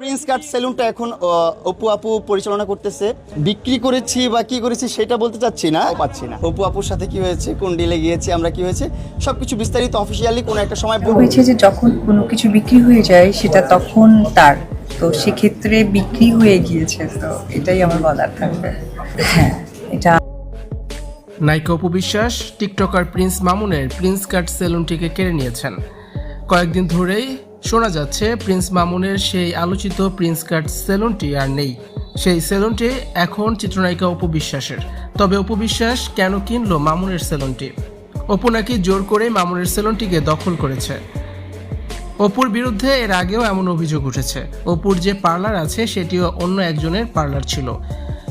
Prince কাট সেলুনটা এখন আহ, অপু আপু পরিচালনা করতেছে। বিক্রি করেছি বা কি করেছি সেটা বলতে চাচ্ছি না। পাচ্ছি না। অপু আপুর সাথে কি হয়েছে কোন ডিলে গিয়েছে আমরা কি হয়েছে সবকিছু বিস্তারিত অফিসিয়ালি কোনো একটা সময় বলব। হয়েছে যে যখন কোনো কিছু বিক্রি হয়ে যায় সেটা তখন তার। তো সেক্ষেত্রে বিক্রি হয়ে গিয়েছে তো এটাই আমার বলার থাকবে। হ্যাঁ এটা নায়িকা অপু বিশ্বাস টিকটকার প্রিন্স মামুনের প্রিন্স কাট সেলুনটিকে কেড়ে নিয়েছেন। কয়েকদিন ধরেই শোনা যাচ্ছে, প্রিন্স মামুনের সেই আলোচিত প্রিন্স কাট সেলুনটি আর নেই। সেই সেলুনটি এখন চিত্রনায়িকা অপু বিশ্বাসের। তবে অপু বিশ্বাস কেন কিনল মামুনের সেলুনটি? অপু নাকি জোর করে মামুনের সেলুনটিকে দখল করেছে। অপুর বিরুদ্ধে এর আগেও এমন অভিযোগ উঠেছে। অপুর যে পার্লার আছে, সেটিও অন্য একজনের পার্লার ছিল।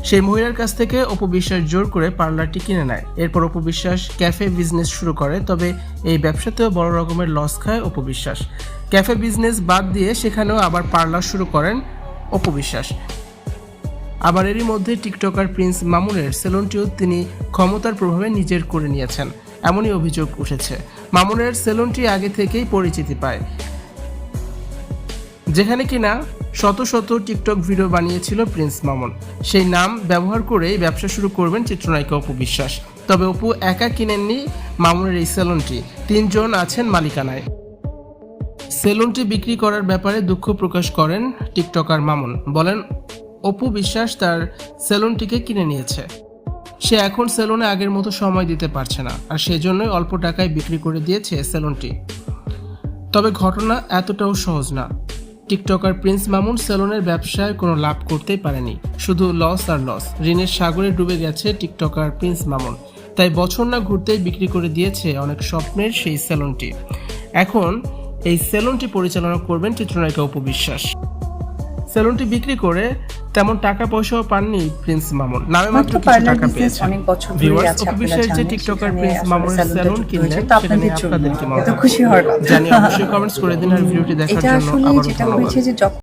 সেই মহিলার কাছ থেকে অপু বিশ্বাস জোর করে পার্লারটি কিনে নেয়। এরপর অপু বিশ্বাস ক্যাফে বিজনেস শুরু করে, তবে এই ব্যবসাতেও বড় রকমের লস খায় অপু বিশ্বাস। ক্যাফে বিজনেস বাদ দিয়ে সেখানেও আবার পার্লার শুরু করেন অপু বিশ্বাস। আবার এরই মধ্যে টিকটকার প্রিন্স মামুনের সেলুনটিও তিনি ক্ষমতার প্রভাবে নিজের করে নিয়েছেন, এমনই অভিযোগ উঠেছে। মামুনের সেলুনটি আগে থেকেই পরিচিতি পায়, যেখানে কিনা শত শত টিকটক ভিডিও বানিয়েছিল প্রিন্স মামুন। সেই নাম ব্যবহার করেই ব্যবসা শুরু করবেন চিত্রনায়িকা অপু বিশ্বাস। তবে অপু একা কিনেননি মামুনের এই সেলুনটি, তিনজন আছেন মালিকানায়। সেলুনটি বিক্রি করার ব্যাপারে দুঃখ প্রকাশ করেন টিকটকার মামুন। বলেন, অপু বিশ্বাস তার সেলুনটিকে কিনে নিয়েছে। সে এখন সেলুনে আগের মতো সময় দিতে পারছে না, আর সেজন্যই অল্প টাকায় বিক্রি করে দিয়েছে সেলুনটি। তবে ঘটনা এতটাও সহজ না। টিকটকার প্রিন্স মামুন সেলুনের ব্যবসায় কোনো লাভ করতেই পারেনি। শুধু লস আর লস, ঋণের সাগরে ডুবে গেছে টিকটকার প্রিন্স মামুন। তাই বছর না ঘুরতেই বিক্রি করে দিয়েছে অনেক স্বপ্নের সেই সেলুনটি। এখন এই সেলুনটি পরিচালনা করবেন চিত্রনায়িকা উপবিশ্বাস সেলুনটি বিক্রি করে তেমন টাকা পয়সাও পাননি প্রিন্স মামুন। নামে মাত্র কিছু টাকা পেয়েছেন। ভিউয়ার্স যে টিকটকার প্রিন্স মামুন মামুনের সেলুন কিনলেন আপনাদের জন্য কি এত হয়? খুশি হওয়ার কথা। জানি অবশ্যই কমেন্টস করে দিন আর ভিডিওটি দেখার জন্য আবারও ধন্যবাদ।